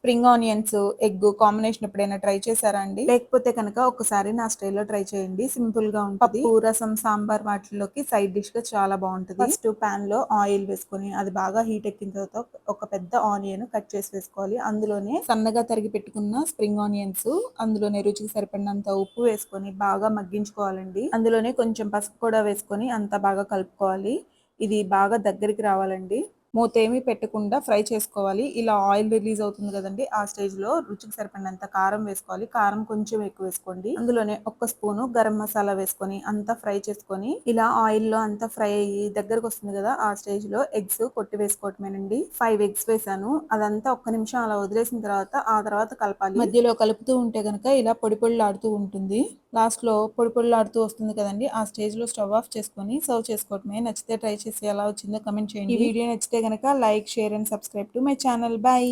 Spring onions egg combination ఎప్పుడైనా try చేశారా అండి? లేకపోతే కనుక ఒకసారి నా స్టైల్లో ట్రై చేయండి. సింపుల్గా ఉంటుంది. పప్పు రసం సాంబార్ వాటిలోకి సైడ్ డిష్గా చాలా బాగుంటుంది. ఫస్ట్ పాన్లో ఆయిల్ వేసుకొని అది బాగా హీట్ ఎక్కిన తర్వాత ఒక పెద్ద ఆనియన్ కట్ చేసి వేసుకోవాలి. అందులోనే సన్నగా తరిగి పెట్టుకున్న స్ప్రింగ్ ఆనియన్స్ అందులోనే రుచికి సరిపడినంత ఉప్పు వేసుకొని బాగా మగ్గించుకోవాలండి. అందులోనే కొంచెం పసుపు కూడా వేసుకొని అంతా బాగా కలుపుకోవాలి. ఇది బాగా దగ్గరికి రావాలండి. మూత ఏమీ పెట్టకుండా ఫ్రై చేసుకోవాలి. ఇలా ఆయిల్ రిలీజ్ అవుతుంది కదండి ఆ స్టేజ్లో రుచికి సరిపడినంత కారం వేసుకోవాలి. కారం కొంచెం ఎక్కువ వేసుకోండి. అందులోనే ఒక్క స్పూను గరం మసాలా వేసుకొని అంతా ఫ్రై చేసుకొని ఇలా ఆయిల్లో అంతా ఫ్రై అయ్యి దగ్గరకు వస్తుంది కదా ఆ స్టేజ్లో ఎగ్స్ కొట్టి వేసుకోవటమేనండి. ఫైవ్ ఎగ్స్ వేసాను. అదంతా ఒక్క నిమిషం అలా వదిలేసిన తర్వాత ఆ తర్వాత కలపాలి. మధ్యలో కలుపుతూ ఉంటే కనుక ఇలా పొడి పొడిలాడుతూ ఉంటుంది. లాస్ట్లో పొడి పొడిలాడుతూ వస్తుంది కదండి ఆ స్టేజ్లో స్టవ్ ఆఫ్ చేసుకొని సర్వ్ చేసుకోవటమే. నచ్చితే ట్రై చేసి ఎలా వచ్చిందో కమెంట్ చేయండి. ఈ వీడియో నచ్చితే గనక like share and subscribe to my channel. Bye